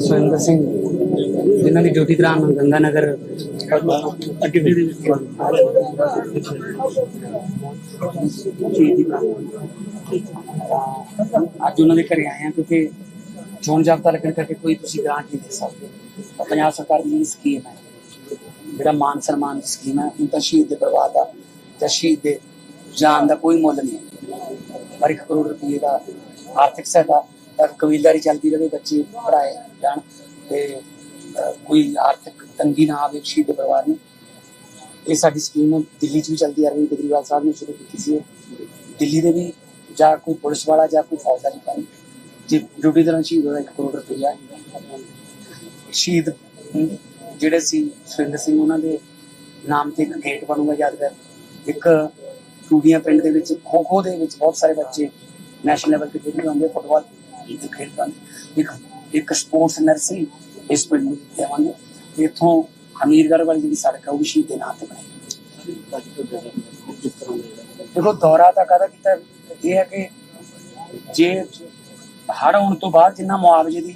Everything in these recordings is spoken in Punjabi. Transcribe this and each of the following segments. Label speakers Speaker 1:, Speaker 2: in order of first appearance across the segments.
Speaker 1: ਸੁਰਿੰਦਰ ਸਿੰਘ ਜਿਨ੍ਹਾਂ ਦੀ ਡਿਊਟੀ ਦੌਰਾਨ ਗੰਗਾ ਨਗਰ ਅੱਜ ਉਹਨਾਂ ਦੇ ਘਰੇ ਆਏ ਆ ਕਿਉਂਕਿ ਚੋਣ ਜਾਬਤਾ ਲੱਗਣ ਕਰਕੇ ਕੋਈ ਤੁਸੀਂ ਗ੍ਰਾਂਟ ਨਹੀਂ ਦੇ ਸਕਦੇ। ਪੰਜਾਬ ਸਰਕਾਰ ਦੀ ਸਕੀਮ ਹੈ ਜਿਹੜਾ ਮਾਨ ਸਨਮਾਨ ਦੀ ਸਕੀਮ ਹੈ ਉਹ ਤਾਂ ਸ਼ਹੀਦ ਦੇ ਪਰਿਵਾਰ ਦਾ ਜਾਂ ਸ਼ਹੀਦ ਦੇ ਜਾਨ ਦਾ ਕੋਈ ਮੁੱਲ ਨਹੀਂ ਹੈ। ਪਰ 1 ਕਰੋੜ ਰੁਪਏ ਦਾ ਆਰਥਿਕ ਸਹਾਇਤਾ ਕਬੀਲਦਾਰੀ ਚੱਲਦੀ ਰਹੇ, ਬੱਚੇ ਪੜਾਏ ਜਾਣ ਤੇ ਕੋਈ ਆਰਥਿਕ ਤੰਗੀ ਨਾ ਆਵੇ ਸ਼ਹੀਦ ਦੇ ਪਰਿਵਾਰ ਨੂੰ। ਇਹ ਸਾਡੀ ਸਕੀਮ ਦਿੱਲੀ 'ਚ ਵੀ ਚੱਲਦੀ ਆ ਰਹੀ ਕੇਜਰੀਵਾਲ ਸਾਹਿਬ ਨੇ ਸ਼ੁਰੂ ਕੀਤੀ ਸੀ। ਦਿੱਲੀ ਦੇ ਵੀ ਜਾਂ ਕੋਈ ਪੁਲਿਸ ਵਾਲਾ ਜਾਂ ਕੋਈ ਫੌਜਦਾਰੀ ਪਾਣੀ। ਜੇ ਡਿਊਟੀ ਦੌਰਾਨ ਸ਼ਹੀਦ ਹੋਇਆ 1 ਕਰੋੜ ਰੁਪਇਆ ਸ਼ਹੀਦ ਜਿਹੜੇ ਸੀ, ਸੁਰਿੰਦਰ ਸਿੰਘ, ਉਹਨਾਂ ਦੇ ਨਾਮ ਤੇ ਇੱਕ ਗੇਟ ਬਣੂਗਾ ਯਾਦਗਾਰ ਇੱਕ ਟੂਡੀਆਂ ਪਿੰਡ ਦੇ ਵਿੱਚ ਖੋ ਖੋ ਦੇ ਵਿੱਚ ਬਹੁਤ ਸਾਰੇ ਬੱਚੇ ਨੈਸ਼ਨਲ ਲੈਵਲ ਤੇ ਖੇਡਦੇ ਹੁੰਦੇ ਫੁੱਟਬਾਲ ਦੇ ਖੇਡਦੇ ਹਨ ਇੱਕ ਇੱਕ ਸਪੋਰਟਸ ਨਰਸਰੀ ਇਸ ਪਿੰਡ ਨੂੰ ਦੇਵਾਂਗੇ। ਤੇ ਇੱਥੋਂ ਹਮੀਰਗੜ੍ਹ ਵਾਲੀ ਜਿਹੜੀ ਸੜਕ ਹੈ ਉਹ ਵੀ ਸ਼ਹੀਦ ਦੇ ਨਾਂ ਤੇ ਬਣੇਗੀ ਦੇਖੋ, ਦੌਰਾ ਤਾਂ ਕਾਹਦਾ ਕੀਤਾ? ਇਹ ਹੈ ਕਿ ਜੇ ਹੜ੍ਹ ਆਉਣ ਤੋਂ ਬਾਅਦ ਜਿੰਨਾ ਮੁਆਵਜ਼ੇ ਦੀ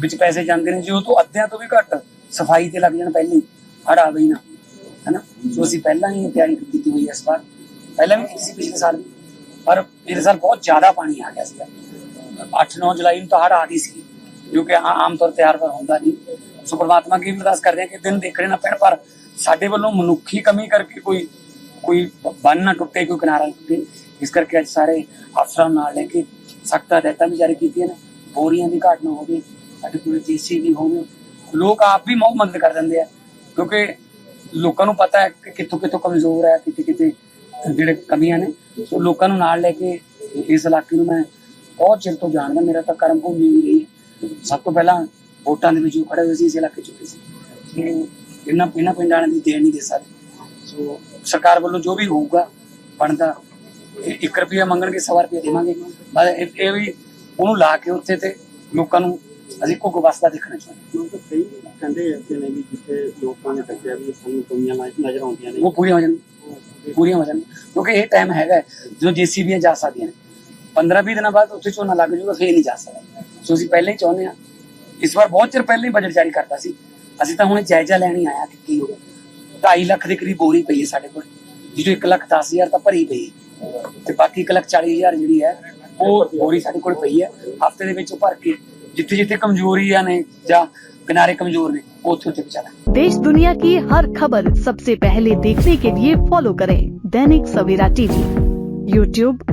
Speaker 1: ਵਿੱਚ ਪੈਸੇ ਜਾਂਦੇ ਨੇ, ਜੇ ਉਹ ਤੋਂ ਅੱਧਿਆਂ ਤੋਂ ਵੀ ਘੱਟ ਸਫ਼ਾਈ ਤੇ ਲੱਗ ਜਾਣ ਪਹਿਲਾਂ ਹੀ ਹੜ੍ਹ ਆਵੇ ਹੀ ਨਾ, ਹੈਨਾ? ਸੋ ਅਸੀਂ ਪਹਿਲਾਂ ਹੀ ਤਿਆਰੀ ਕੀਤੀ ਹੋਈ ਹੈ ਇਸ ਵਾਰ। ਪਹਿਲਾਂ ਵੀ ਕੀਤੀ ਸੀ ਪਿਛਲੇ ਸਾਲ ਪਰ ਮੇਰੇ ਸਾਲ ਬਹੁਤ ਜ਼ਿਆਦਾ ਪਾਣੀ ਆ ਗਿਆ ਸੀਗਾ। 8-9 ਜੁਲਾਈ ਨੂੰ ਤਾਂ ਹੜ੍ਹ ਆ ਗਈ ਸੀ, ਜੋ ਕਿ ਆਮ ਤੌਰ ਤੇ ਹਰ ਵਾਰ ਹੁੰਦਾ ਨਹੀਂ ਸੋ ਪ੍ਰਮਾਤਮਾ ਅੱਗੇ ਅਰਦਾਸ ਕਰਦੇ ਹਾਂ ਕਿ ਦਿਨ ਦੇਖਣੇ ਨਾ ਪੈਣ, ਪਰ ਸਾਡੇ ਵੱਲੋਂ ਮਨੁੱਖੀ ਕਮੀ ਕਰਕੇ ਕੋਈ ਕੋਈ ਬੰਨ ਨਾ ਟੁੱਟੇ, ਕੋਈ ਕਿਨਾਰਾ ਨਾ ਟੁੱਟੇ। ਇਸ ਕਰਕੇ ਅੱਜ ਸਾਰੇ ਅਫਸਰਾਂ ਨਾਲ ਲੈ ਕੇ ਸਖਤ ਹਦਾਇਤਾਂ ਵੀ ਜਾਰੀ ਕੀਤੀਆਂ ਨੇ। ਬੋਰੀਆਂ ਦੀ ਘਾਟ ਨਾ ਹੋਵੇ, ਸਾਡੇ ਕੋਲ ਜੀਸੀਬੀ ਹੋਵੇ। ਲੋਕ ਆਪ ਵੀ ਬਹੁਤ ਮਦਦ ਕਰ ਦਿੰਦੇ ਆ, ਕਿਉਂਕਿ ਲੋਕਾਂ ਨੂੰ ਪਤਾ ਹੈ ਕਿ ਕਿੱਥੋਂ ਕਿੱਥੋਂ ਕਮਜ਼ੋਰ ਹੈ ਕਿਤੇ ਕਿਤੇ ਜਿਹੜੇ ਕਮੀਆਂ ਨੇ। ਸੋ ਲੋਕਾਂ ਨੂੰ ਨਾਲ ਲੈ ਕੇ ਇਸ ਇਲਾਕੇ ਨੂੰ ਮੈਂ ਬਹੁਤ ਚਿਰ ਤੋਂ ਜਾਣਦਾ ਮੇਰਾ ਤਾਂ ਕਰਮ ਭੂਮੀ ਵੀ ਰਹੀ। ਹੈ ਸਭ ਤੋਂ ਪਹਿਲਾਂ ਵੋਟਾਂ ਦੇ ਵਿੱਚ ਜੋ ਖੜੇ ਹੋਏ ਸੀ ਇਸ ਇਲਾਕੇ ਚੁੱਕੇ ਸੀ। ਸੋ ਇਹਨਾਂ ਇਹਨਾਂ ਪਿੰਡਾਂ ਦੀ ਦੇਣ ਨਹੀਂ ਦੇ ਸਕਦੇ। ਸੋ ਸਰਕਾਰ ਵੱਲੋਂ ਜੋ ਵੀ ਹੋਊਗਾ ਬਣਦਾ 1 ਰੁਪਿਆ ਮੰਗਣਗੇ ਸਵਾ ਰੁਪਿਆ ਦੇਵਾਂਗੇ। ਬਸ ਇਹ ਵੀ ਉਹਨੂੰ ਲਾ ਕੇ ਉੱਥੇ ਤੇ ਲੋਕਾਂ ਨੂੰ ਅਸੀਂ ਕੋ ਵਸਦਾ ਦੇਖਣਾ ਚਾਹੁੰਦੇ
Speaker 2: ਕਈ ਕਹਿੰਦੇ ਐਸੇ ਨੇ ਵੀ ਜਿੱਥੇ ਲੋਕਾਂ ਨੇ ਦੱਸਿਆ ਵੀ ਸਾਨੂੰ ਕਮੀਆਂ ਨਜ਼- ਨਜ਼ਰ ਆਉਂਦੀਆਂ ਨੇ।
Speaker 1: ਉਹ ਪੂਰੀਆਂ ਹੋ ਜਾਣਗੀਆਂ ਪੂਰੀਆਂ ਹੋ ਜਾਣਗੀਆਂ ਕਿਉਂਕਿ ਇਹ ਟਾਈਮ ਹੈਗਾ ਜਦੋਂ ਜੀਸੀਬੀਆਂ ਜਾ ਸਕਦੀਆਂ ਨੇ। 15-20 ਦਿਨਾਂ ਬਾਅਦ ਉੱਥੇ ਝੋਨਾ ਲੱਗ ਜਾਊਗਾ ਫੇਰ ਨਹੀਂ ਜਾ ਸਕਦਾ ਸੋ ਅਸੀਂ ਪਹਿਲਾਂ ਹੀ ਚਾਹੁੰਦੇ ਹਾਂ ਇਸ ਵਾਰ ਬਹੁਤ ਚਿਰ ਪਹਿਲਾਂ ਹੀ ਬਜਟ ਜਾਰੀ ਕਰਤਾ ਸੀ ਅਸੀਂ ਤਾਂ ਹੁਣ ਜਾਇਜ਼ਾ ਲੈਣ ਹੀ ਆਇਆ ਕਿ ਕੀ ਹੋ 2.5 ਲੱਖ ਦੇ ਕਰੀਬ ਬੋਰੀ ਪਈ ਹੈ ਸਾਡੇ ਕੋਲ ਜਿਹੋ 1 ਲੱਖ 10 ਹਜ਼ਾਰ ਤਾਂ ਭਰੀ ਪਈ ਹੈ ਤੇ ਬਾਕੀ 1 ਲੱਖ 40 ਹਜ਼ਾਰ ਜਿਹੜੀ ਹੈ ਉਹ ਬੋਰੀ ਸਾਡੇ ਕੋਲ ਪਈ ਹੈ ਹਫਤੇ ਦੇ ਵਿੱਚ ਉਹ ਭਰ ਕੇ ਜਿੱਥੇ ਜਿੱਥੇ ਕਮਜ਼ੋਰੀਆਂ ਨੇ ਜਾਂ ਕਿਨਾਰੇ ਕਮਜ਼ੋਰ ਨੇ ਉੱਥੇ ਉੱਥੇ ਪਹੁੰਚਾਣਾ
Speaker 3: देश दुनिया की हर खबर सबसे पहले देखने के लिए फॉलो करें दैनिक सवेरा टीवी यूट्यूब